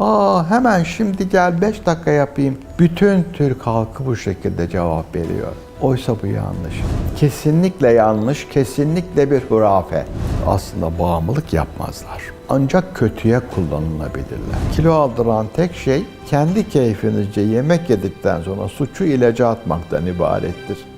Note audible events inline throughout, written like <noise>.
Aa hemen şimdi gel 5 dakika yapayım. Bütün Türk halkı bu şekilde cevap veriyor. Oysa bu yanlış. Kesinlikle yanlış, kesinlikle bir hurafe. Aslında bağımlılık yapmazlar. Ancak kötüye kullanılabilirler. Kilo aldıran tek şey kendi keyfinizce yemek yedikten sonra suçu ilaca atmaktan ibarettir.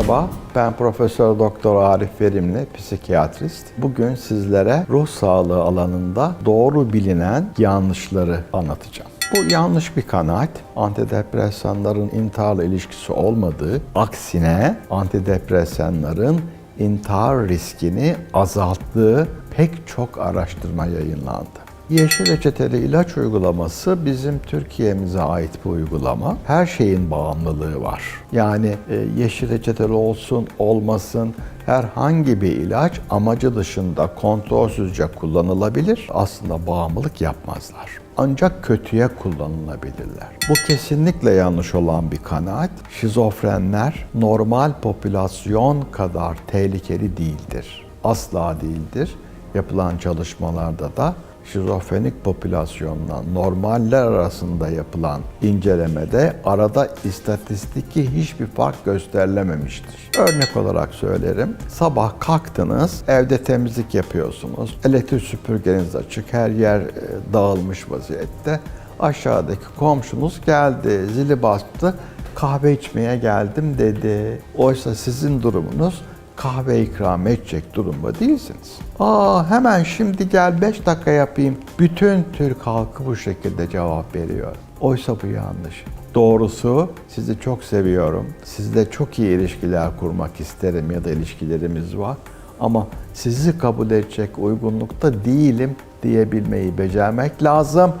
Merhaba, ben Profesör Doktor Arif Verimli, psikiyatrist. Bugün sizlere ruh sağlığı alanında doğru bilinen yanlışları anlatacağım. Bu yanlış bir kanaat. Antidepresanların intiharla ilişkisi olmadığı, aksine antidepresanların intihar riskini azalttığı pek çok araştırma yayınlandı. Yeşil reçeteli ilaç uygulaması bizim Türkiye'mize ait bir uygulama. Her şeyin bağımlılığı var. Yani e, yeşil reçeteli olsun olmasın herhangi bir ilaç amacı dışında kontrolsüzce kullanılabilir. Aslında bağımlılık yapmazlar. Ancak kötüye kullanılabilirler. Bu kesinlikle yanlış olan bir kanaat. Şizofrenler normal popülasyon kadar tehlikeli değildir. Asla değildir. Yapılan çalışmalarda da şizofrenik popülasyonla normaller arasında yapılan incelemede arada istatistiki hiçbir fark gösterilememiştir. Örnek olarak söylerim. Sabah kalktınız, evde temizlik yapıyorsunuz. Elektrik süpürgeniz açık, her yer e, dağılmış vaziyette. Aşağıdaki komşunuz geldi, zili bastı. Kahve içmeye geldim dedi. Oysa sizin durumunuz kahve ikram edecek durumda değilsiniz. Aa hemen şimdi gel 5 dakika yapayım. Bütün Türk halkı bu şekilde cevap veriyor. Oysa bu yanlış. Doğrusu sizi çok seviyorum. Sizle çok iyi ilişkiler kurmak isterim ya da ilişkilerimiz var. Ama sizi kabul edecek uygunlukta değilim diyebilmeyi becermek lazım.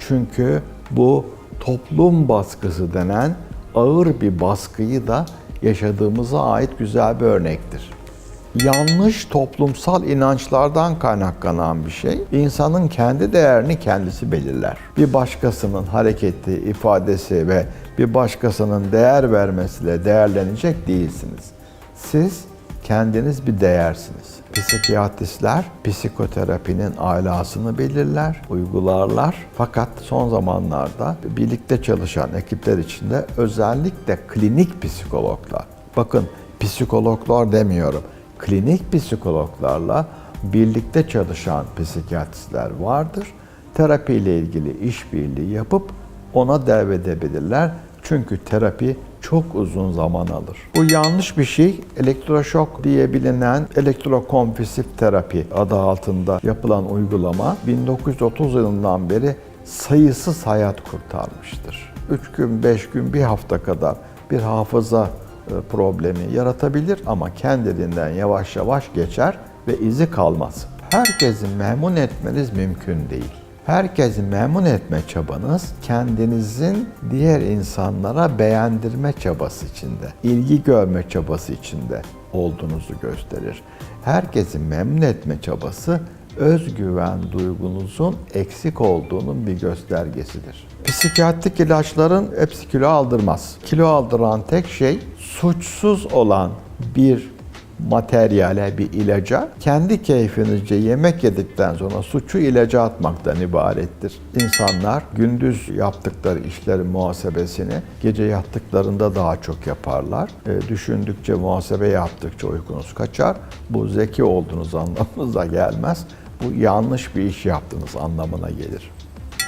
Çünkü bu toplum baskısı denen ağır bir baskıyı da yaşadığımıza ait güzel bir örnektir. Yanlış toplumsal inançlardan kaynaklanan bir şey, insanın kendi değerini kendisi belirler. Bir başkasının hareketi, ifadesi ve bir başkasının değer vermesiyle değerlenecek değilsiniz. Siz kendiniz bir değersiniz. Psikiyatristler psikoterapinin alasını belirler, uygularlar. Fakat son zamanlarda birlikte çalışan ekipler içinde özellikle klinik psikologlar, bakın psikologlar demiyorum, klinik psikologlarla birlikte çalışan psikiyatristler vardır. Terapiyle ilgili işbirliği yapıp ona devredebilirler. Çünkü terapi çok uzun zaman alır. Bu yanlış bir şey. Elektroşok diye bilinen elektrokonvulsif terapi adı altında yapılan uygulama 1930 yılından beri sayısız hayat kurtarmıştır. 3 gün, 5 gün, bir hafta kadar bir hafıza e, problemi yaratabilir ama kendiliğinden yavaş yavaş geçer ve izi kalmaz. Herkesi memnun etmeniz mümkün değil. Herkesi memnun etme çabanız kendinizin diğer insanlara beğendirme çabası içinde, ilgi görme çabası içinde olduğunuzu gösterir. Herkesi memnun etme çabası özgüven duygunuzun eksik olduğunun bir göstergesidir. Psikiyatrik ilaçların hepsi kilo aldırmaz. Kilo aldıran tek şey suçsuz olan bir materyale, bir ilaca kendi keyfinizce yemek yedikten sonra suçu ilaca atmaktan ibarettir. İnsanlar gündüz yaptıkları işlerin muhasebesini gece yattıklarında daha çok yaparlar. E, düşündükçe, muhasebe yaptıkça uykunuz kaçar. Bu zeki olduğunuz <laughs> anlamınıza gelmez. Bu yanlış bir iş yaptığınız anlamına gelir.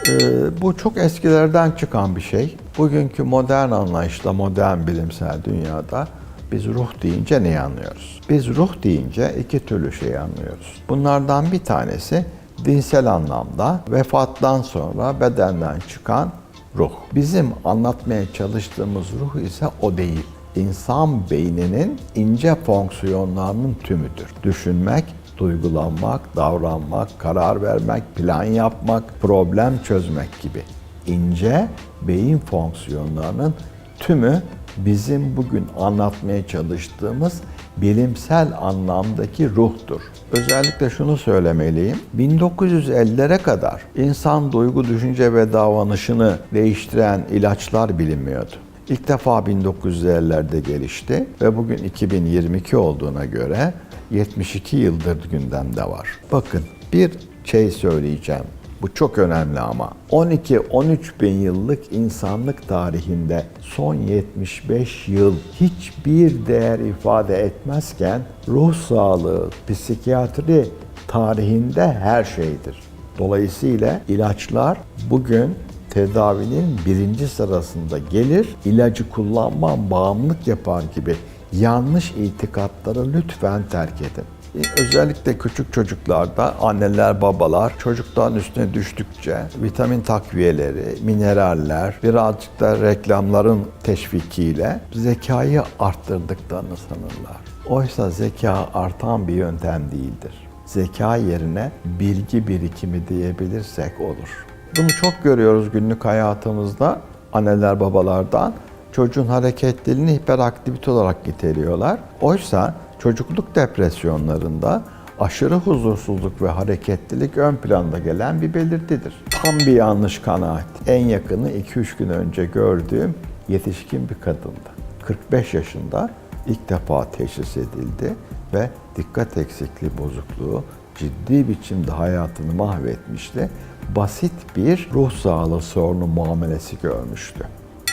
Ee, bu çok eskilerden çıkan bir şey. Bugünkü modern anlayışla, modern bilimsel dünyada biz ruh deyince neyi anlıyoruz? Biz ruh deyince iki türlü şey anlıyoruz. Bunlardan bir tanesi dinsel anlamda vefattan sonra bedenden çıkan ruh. Bizim anlatmaya çalıştığımız ruh ise o değil. İnsan beyninin ince fonksiyonlarının tümüdür. Düşünmek, duygulanmak, davranmak, karar vermek, plan yapmak, problem çözmek gibi ince beyin fonksiyonlarının tümü bizim bugün anlatmaya çalıştığımız bilimsel anlamdaki ruhtur. Özellikle şunu söylemeliyim. 1950'lere kadar insan duygu, düşünce ve davranışını değiştiren ilaçlar bilinmiyordu. İlk defa 1950'lerde gelişti ve bugün 2022 olduğuna göre 72 yıldır gündemde var. Bakın bir şey söyleyeceğim. Bu çok önemli ama. 12-13 bin yıllık insanlık tarihinde son 75 yıl hiçbir değer ifade etmezken ruh sağlığı, psikiyatri tarihinde her şeydir. Dolayısıyla ilaçlar bugün tedavinin birinci sırasında gelir. İlacı kullanmam bağımlılık yapar gibi yanlış itikatları lütfen terk edin. Özellikle küçük çocuklarda anneler babalar çocukların üstüne düştükçe vitamin takviyeleri, mineraller, birazcık da reklamların teşvikiyle zekayı arttırdıklarını sanırlar. Oysa zeka artan bir yöntem değildir. Zeka yerine bilgi birikimi diyebilirsek olur. Bunu çok görüyoruz günlük hayatımızda anneler babalardan. Çocuğun hareketliliğini hiperaktivite olarak niteliyorlar. Oysa çocukluk depresyonlarında aşırı huzursuzluk ve hareketlilik ön planda gelen bir belirtidir. Tam bir yanlış kanaat. En yakını 2-3 gün önce gördüğüm yetişkin bir kadındı. 45 yaşında ilk defa teşhis edildi ve dikkat eksikliği bozukluğu ciddi biçimde hayatını mahvetmişti. Basit bir ruh sağlığı sorunu muamelesi görmüştü.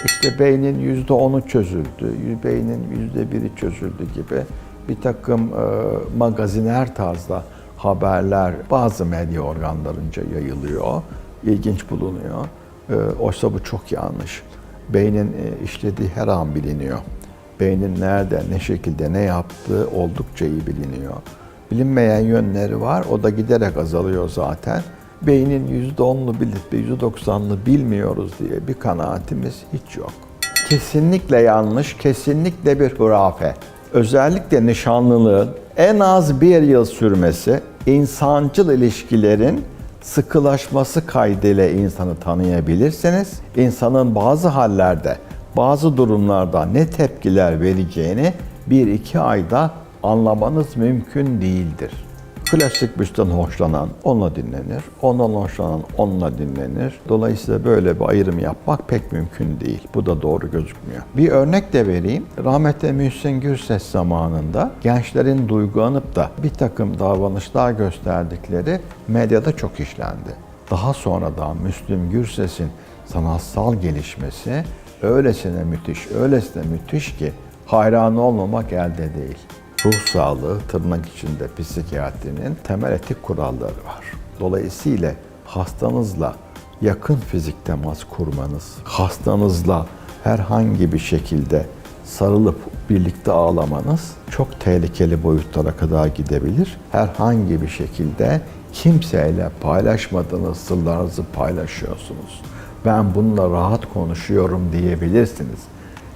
İşte beynin %10'u çözüldü, beynin %1'i çözüldü gibi bir takım e, magaziner tarzda haberler bazı medya organlarınca yayılıyor, ilginç bulunuyor. E, oysa bu çok yanlış. Beynin e, işlediği her an biliniyor. Beynin nerede, ne şekilde, ne yaptığı oldukça iyi biliniyor. Bilinmeyen yönleri var, o da giderek azalıyor zaten. Beynin %10'unu bilip %90'ını bilmiyoruz diye bir kanaatimiz hiç yok. Kesinlikle yanlış, kesinlikle bir hurafe. Özellikle nişanlılığın en az bir yıl sürmesi, insancıl ilişkilerin sıkılaşması kaydıyla insanı tanıyabilirseniz, insanın bazı hallerde, bazı durumlarda ne tepkiler vereceğini bir iki ayda anlamanız mümkün değildir. Klasik müzikten hoşlanan onunla dinlenir, ondan hoşlanan onunla dinlenir. Dolayısıyla böyle bir ayrım yapmak pek mümkün değil. Bu da doğru gözükmüyor. Bir örnek de vereyim. Rahmetli Mühsin Gürses zamanında gençlerin duygulanıp da bir takım davranışlar gösterdikleri medyada çok işlendi. Daha sonradan Müslüm Gürses'in sanatsal gelişmesi öylesine müthiş, öylesine müthiş ki hayran olmamak elde değil ruh sağlığı tırnak içinde psikiyatrinin temel etik kuralları var. Dolayısıyla hastanızla yakın fizik temas kurmanız, hastanızla herhangi bir şekilde sarılıp birlikte ağlamanız çok tehlikeli boyutlara kadar gidebilir. Herhangi bir şekilde kimseyle paylaşmadığınız sırlarınızı paylaşıyorsunuz. Ben bununla rahat konuşuyorum diyebilirsiniz.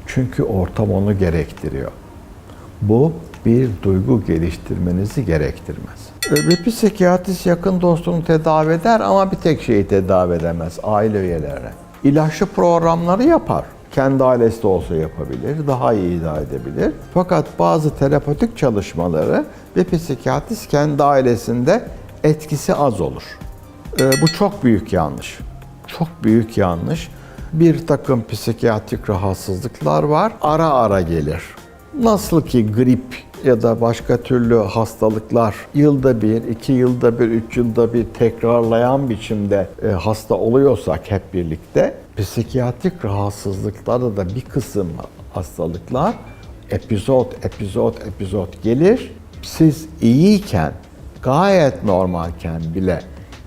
Çünkü ortam onu gerektiriyor. Bu bir duygu geliştirmenizi gerektirmez. E, bir psikiyatrist yakın dostunu tedavi eder ama bir tek şeyi tedavi edemez, aile üyelerine. İlaçlı programları yapar. Kendi ailesi de olsa yapabilir, daha iyi idare edebilir. Fakat bazı terapötik çalışmaları bir psikiyatrist kendi ailesinde etkisi az olur. E, bu çok büyük yanlış. Çok büyük yanlış. Bir takım psikiyatrik rahatsızlıklar var, ara ara gelir. Nasıl ki grip ya da başka türlü hastalıklar yılda bir, iki yılda bir, üç yılda bir tekrarlayan biçimde e, hasta oluyorsak hep birlikte psikiyatrik rahatsızlıklarda da bir kısım hastalıklar epizot, epizot, epizot gelir. Siz iyiyken, gayet normalken bile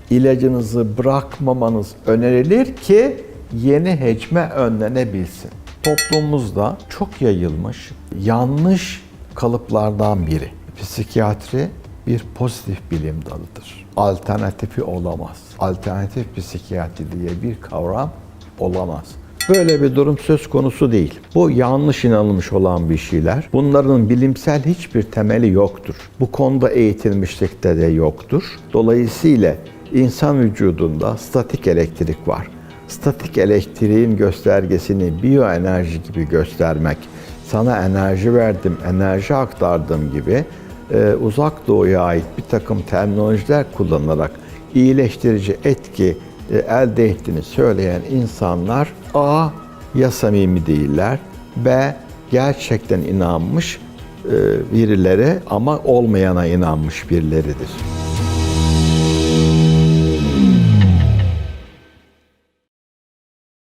ilacınızı bırakmamanız önerilir ki yeni hecme önlenebilsin. Toplumumuzda çok yayılmış yanlış kalıplardan biri. Psikiyatri bir pozitif bilim dalıdır. Alternatifi olamaz. Alternatif psikiyatri diye bir kavram olamaz. Böyle bir durum söz konusu değil. Bu yanlış inanılmış olan bir şeyler. Bunların bilimsel hiçbir temeli yoktur. Bu konuda eğitilmişlikte de yoktur. Dolayısıyla insan vücudunda statik elektrik var. Statik elektriğin göstergesini biyoenerji gibi göstermek sana enerji verdim, enerji aktardım gibi e, uzak doğuya ait bir takım terminolojiler kullanarak iyileştirici etki e, elde ettiğini söyleyen insanlar A. Ya samimi değiller, B. Gerçekten inanmış, e, birileri ama olmayana inanmış birileridir.